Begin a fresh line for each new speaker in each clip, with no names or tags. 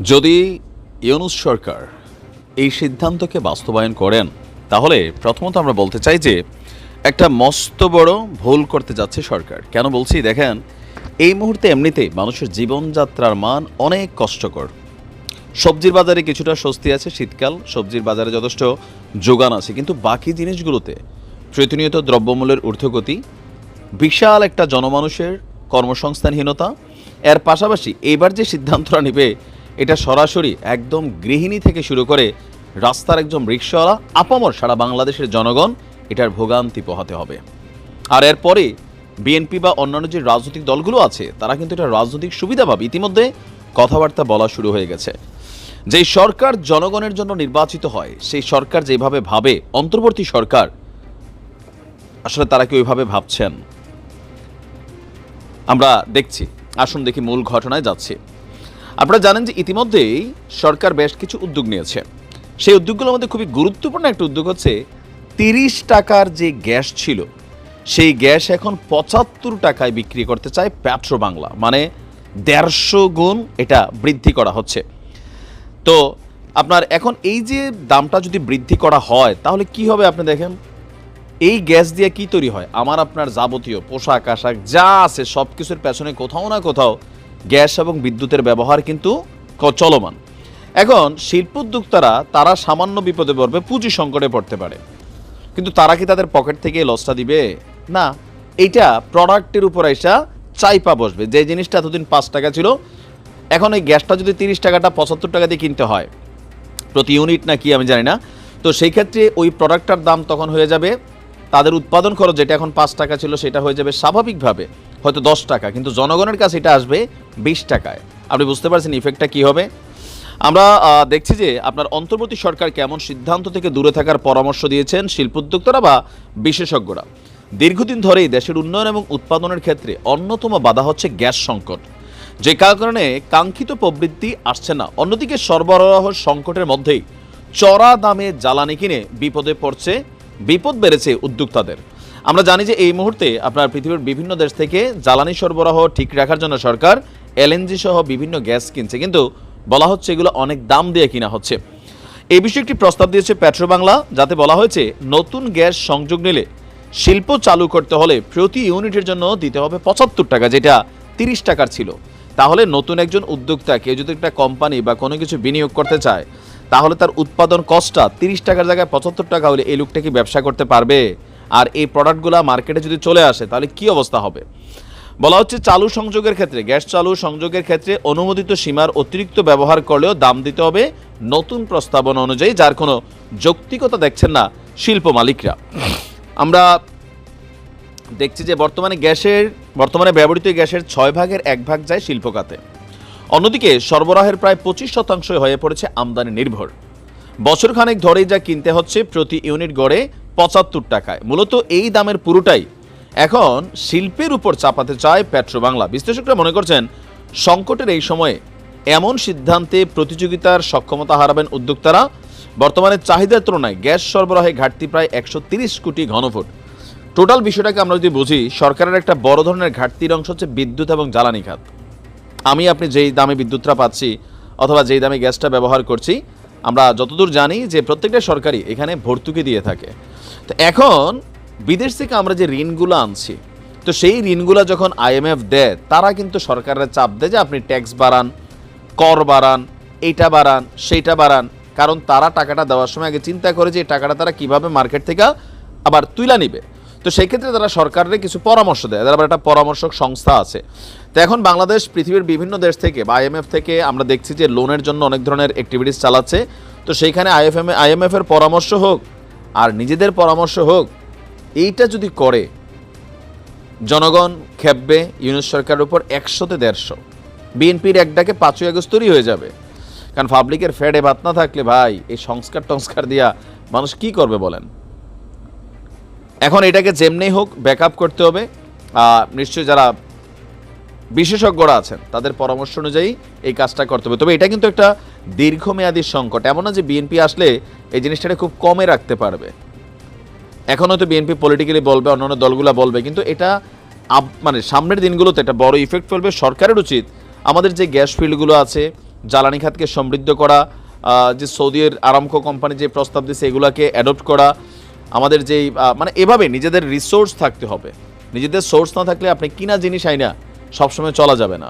যদি ইউনুস সরকার এই সিদ্ধান্তকে বাস্তবায়ন করেন, তাহলে প্রথমত আমরা বলতে চাই যে একটা মস্ত বড় ভুল করতে যাচ্ছে সরকার। কেন বলছি? দেখেন, এই মুহূর্তে এমনিতে মানুষের জীবনযাত্রার মান অনেক কষ্টকর। সবজির বাজারে কিছুটা স্বস্তি আছে, শীতকাল, সবজির বাজারে যথেষ্ট যোগান আছে। কিন্তু বাকি জিনিসগুলোতে প্রতিনিয়ত দ্রব্যমূল্যের ঊর্ধ্বগতি, বিশাল একটা জনমানুষের কর্মসংস্থানহীনতা, এর পাশাপাশি এবার যে সিদ্ধান্তটা নেবে এটা সরাসরি একদম গৃহিণী থেকে শুরু করে রাস্তার একজন রিক্সাওয়ালা, আপামর সারা বাংলাদেশের জনগণ এটার ভোগান্তি পোহাতে হবে। আর এরপরে বিএনপি বা অন্যান্য যে রাজনৈতিক দলগুলো আছে, তারা কিন্তু এটা রাজনৈতিক সুবিধা পাবে ইতিমধ্যে কথাবার্তা বলা শুরু হয়ে গেছে। যেই সরকার জনগণের জন্য নির্বাচিত হয়, সেই সরকার যেভাবে ভাবে, অন্তর্বর্তী সরকার, আসলে তারা কি ওইভাবে ভাবছেন? আমরা দেখছি। আসুন দেখি মূল ঘটনায় যাচ্ছি। আপনারা জানেন যে ইতিমধ্যেই সরকার বেশ কিছু উদ্যোগ নিয়েছে। সেই উদ্যোগগুলোর মধ্যে খুবই গুরুত্বপূর্ণ একটা উদ্যোগ হচ্ছে তিরিশ টাকার যে গ্যাস ছিল, সেই গ্যাস এখন পঁচাত্তর টাকায় বিক্রি করতে চায় প্যাট্রো বাংলা। মানে দেড়শো গুণ এটা বৃদ্ধি করা হচ্ছে। তো আপনার এখন এই যে দামটা যদি বৃদ্ধি করা হয়, তাহলে কি হবে আপনি দেখেন? এই গ্যাস দিয়ে কি তৈরি হয়? আমার আপনার যাবতীয় পোশাক আশাক যা আছে সব কিছুর পেছনে কোথাও না কোথাও গ্যাস এবং বিদ্যুতের ব্যবহার কিন্তু চলমান। এখন শিল্প উদ্যোক্তারা তারা সামান্য বিপদে পড়বে, পুঁজি সংকটে পড়তে পারে। কিন্তু তারা কি তাদের পকেট থেকে লসটা দিবে? না, এইটা প্রোডাক্টের উপর এসা চাইপা বসবে। যে জিনিসটা এতদিন পাঁচ টাকা ছিল, এখন এই গ্যাসটা যদি তিরিশ টাকাটা, পঁচাত্তর টাকা দিয়ে কিনতে হয়, প্রতি ইউনিট না কি আমি জানি না। তো সেই ক্ষেত্রে ওই প্রোডাক্টটার দাম তখন হয়ে যাবে, তাদের উৎপাদন খরচ যেটা এখন পাঁচ টাকা ছিল, সেটা হয়ে যাবে স্বাভাবিকভাবে। হয়তো দশ টাকা, কিন্তু জনগণের কাছে এটা আসবে বিশ টাকায়। আপনি বুঝতে পারছেন ইফেক্টটা কী হবে? আমরা দেখছি যে আপনার অন্তর্বর্তী সরকার কেমন সিদ্ধান্ত থেকে দূরে থাকার পরামর্শ দিয়েছেন শিল্পোদ্যোক্তারা বা বিশেষজ্ঞরা। দীর্ঘদিন ধরেই দেশের উন্নয়ন এবং উৎপাদনের ক্ষেত্রে অন্যতম বাধা হচ্ছে গ্যাস সংকট। যে কারণে কাঙ্ক্ষিত প্রবৃদ্ধি আসছে না। অন্যদিকে সরবরাহ সংকটের মধ্যেই চড়া দামে জ্বালানি কিনে বিপদে পড়ছে, বিপদ বেড়েছে উদ্যোক্তাদের। আমরা জানি যে এই মুহূর্তে আপনার পৃথিবীর বিভিন্ন দেশ থেকে জ্বালানি সরবরাহ ঠিক রাখার জন্য সরকার এলএনজি সহ বিভিন্ন গ্যাস কিনছে। কিন্তু বলা হচ্ছে এগুলো অনেক দাম দিয়ে কিনা হচ্ছে। এই বিষয়ে একটি প্রস্তাব দিয়েছে পেট্রো বাংলা যাতে বলা হয়েছে নতুন গ্যাস সংযোগ নিলে শিল্প চালু করতে হলে প্রতি ইউনিটের জন্য দিতে হবে পঁচাত্তর টাকা, যেটা তিরিশ টাকার ছিল। তাহলে নতুন একজন উদ্যোক্তা, কেউ যদি একটা কোম্পানি বা কোনো কিছু বিনিয়োগ করতে চায়, তাহলে তার উৎপাদন কস্টটা তিরিশ টাকার জায়গায় পঁচাত্তর টাকা হলে এই লোকটা কি ব্যবসা করতে পারবে? আর এই প্রোডাক্টগুলো মার্কেটে যদি চলে আসে, তাহলে কি অবস্থা হবে? বলা হচ্ছে চালু সংযোগের ক্ষেত্রে, গ্যাস চালু সংযোগের ক্ষেত্রে অনুমোদিত সীমার অতিরিক্ত ব্যবহার করলেও দাম দিতে হবে নতুন প্রস্তাবনা অনুযায়ী, যার কোনো যৌক্তিকতা দেখছেন না শিল্প মালিকরা। আমরা দেখছি যে বর্তমানে গ্যাসের, বর্তমানে ব্যবহৃত গ্যাসের ছয় ভাগের এক ভাগ যায় শিল্প খাতে। অন্যদিকে সরবরাহের প্রায় পঁচিশ শতাংশ হয়ে পড়েছে আমদানি নির্ভর। বছরখানেক ধরেই যা কিনতে হচ্ছে প্রতি ইউনিট গড়ে পঁচাত্তর টাকায়। মূলত এই দামের পুরোটাই। এখন শিল্পের উপর চাপাতে চায় পেট্রো বাংলা বিশ্লেষকরা মনে করছেন, সংকটের এই সময়ে এমন সিদ্ধান্তে প্রতিযোগিতার সক্ষমতা হারাবেন উদ্যোক্তারা। বর্তমানে চাহিদার তুলনায় গ্যাস সরবরাহে ঘাটতি প্রায় একশো কোটি ঘনফুট। টোটাল বিষয়টাকে আমরা যদি বুঝি, সরকারের একটা বড় ধরনের ঘাটতির অংশ হচ্ছে বিদ্যুৎ এবং জ্বালানি খাত। আমি, আপনি যেই দামে বিদ্যুৎটা পাচ্ছি অথবা যেই দামে গ্যাসটা ব্যবহার করছি, আমরা যতদূর জানি যে প্রত্যেকটা সরকারি এখানে ভর্তুকি দিয়ে থাকে। তো এখন বিদেশ থেকে আমরা যে ঋণগুলো আনছি, তো সেই ঋণগুলো যখন আইএমএফ দেয়, তারা কিন্তু সরকারের চাপ দেয় যে আপনি ট্যাক্স বাড়ান, কর বাড়ান, এইটা বাড়ান, সেইটা বাড়ান। কারণ তারা টাকাটা দেওয়ার সময় আগে চিন্তা করে যে এই টাকাটা তারা কীভাবে মার্কেট থেকে আবার তুইলা নিবে। তো সেই ক্ষেত্রে তারা সরকারের কিছু পরামর্শ দেয়। তারা আবার একটা পরামর্শক সংস্থা আছে। তো এখন বাংলাদেশ, পৃথিবীর বিভিন্ন দেশ থেকে বা আইএমএফ থেকে আমরা দেখছি যে লোনের জন্য অনেক ধরনের অ্যাক্টিভিটিস চালাচ্ছে। তো সেইখানে আইএফএম আইএমএফ এর পরামর্শ হোক আর নিজেদের পরামর্শ হোক, এইটা যদি করে, জনগণ খেপবে ইউনুস সরকারের উপর একশোতে দেড়শো। বিএনপির এক ডাকে পাঁচই আগস্তরই হয়ে যাবে। কারণ পাবলিকের ফেডে ভাত না থাকলে ভাই, এই সংস্কার টংস্কার দিয়া মানুষ কি করবে বলেন? এখন এটাকে যেমনি হোক ব্যাকআপ করতে হবে। নিশ্চয়ই যারা বিশেষজ্ঞরা আছেন, তাদের পরামর্শ অনুযায়ী এই কাজটা করতে হবে। তবে এটা কিন্তু একটা দীর্ঘমেয়াদী সংকট। এমন না যে বিএনপি আসলে এই জিনিসটাকে খুব কমে রাখতে পারবে। এখন হয়তো বিএনপি পলিটিক্যালি বলবে, অন্যান্য দলগুলো বলবে, কিন্তু এটা মানে সামনের দিনগুলোতে একটা বড় ইফেক্ট ফেলবে সরকারের উচিত। আমাদের যে গ্যাস ফিল্ডগুলো আছে, জ্বালানি খাতকে সমৃদ্ধ করা যে সৌদির আরামকো কোম্পানি যে প্রস্তাব দিয়েছে এগুলাকে অ্যাডপ্ট করা, আমাদের যেই মানে এভাবে নিজেদের রিসোর্স থাকতে হবে। নিজেদের সোর্স না থাকলে আপনি কিনা জিনিস আইনা সবসময় চলা যাবে না।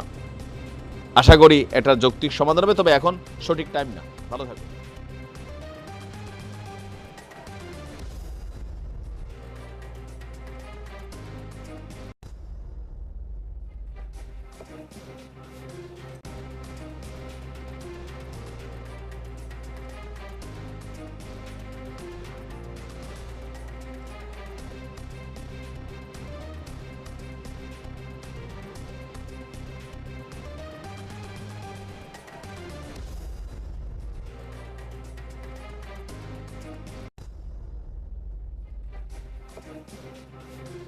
আশা করি এটা যৌক্তিক সমাধান হবে, তবে এখন সঠিক টাইম না। ভালো থাকবে Thank you.